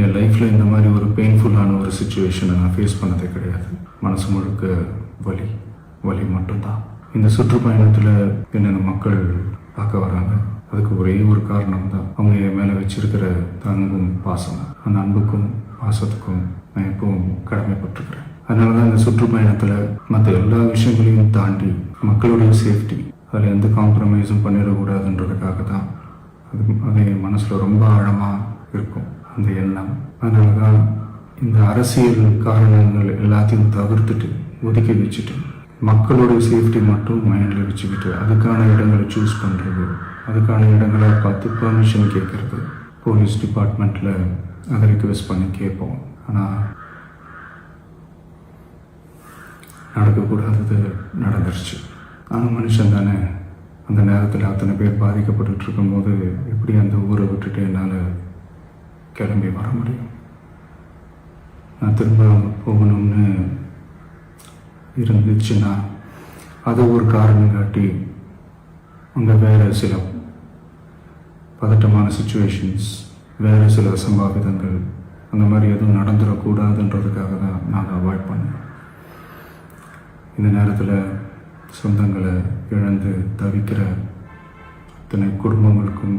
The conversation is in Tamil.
என் லைஃப்பில் இந்த மாதிரி ஒரு பெயின்ஃபுல்லான ஒரு சுச்சுவேஷனை நான் ஃபேஸ் பண்ணதே கிடையாது. மனசு முழுக்க வலி வலி மட்டும்தான். இந்த சுற்றுப்பயணத்தில் என்னென்ன மக்கள் பார்க்க வராங்க அதுக்கு ஒரே ஒரு காரணம் தான் அவங்க என் மேலே வச்சிருக்கிற தங்கும் பாசம். அந்த அன்புக்கும் பாசத்துக்கும் நான் எப்பவும் கடமைப்பட்டிருக்கிறேன். அதனால தான் இந்த சுற்றுப்பயணத்தில் மற்ற எல்லா விஷயங்களையும் தாண்டி மக்களுடைய சேஃப்டி அதில் எந்த காம்ப்ரமைஸும் பண்ணிடக்கூடாதுன்றதுக்காக தான் அது அது என் மனசில் ரொம்ப ஆழமாக இருக்கும். அந்த எண்ணம் அதனால தான் இந்த அரசியல் காரணங்கள் எல்லாத்தையும் தவிர்த்துட்டு ஒதுக்கி வச்சுட்டு மக்களோட சேஃப்டி மட்டும் மைண்டில் வச்சுக்கிட்டு அதுக்கான இடங்களை சூஸ் பண்ணுறது அதுக்கான இடங்களை பார்த்து பெர்மிஷன் கேட்குறது போலீஸ் டிபார்ட்மெண்ட்டில் அதை ரிக்வெஸ்ட் பண்ணி கேட்போம். ஆனால் நடக்கக்கூடாதது நடந்துருச்சு. ஆனால் மனுஷன் தானே அந்த நேரத்தில் அத்தனை பேர் பாதிக்கப்பட்டு இருக்கும்போது எப்படி அந்த ஊரை விட்டுட்டு என்னால் கிளம்பி வர முடியும். நான் திரும்ப போகணும்னு இருந்துச்சுன்னா அதை ஒரு காரணம் காட்டி அங்கே வேறு சில பதட்டமான சுச்சுவேஷன்ஸ் வேறு சில சம்பாவிதங்கள் அந்த மாதிரி எதுவும் நடந்துடக்கூடாதுன்றதுக்காக தான் நாங்கள் அவாய்ட் பண்ணோம். இந்த நேரத்தில் சொந்தங்களை இழந்து தவிக்கிற அத்தனை குடும்பங்களுக்கும்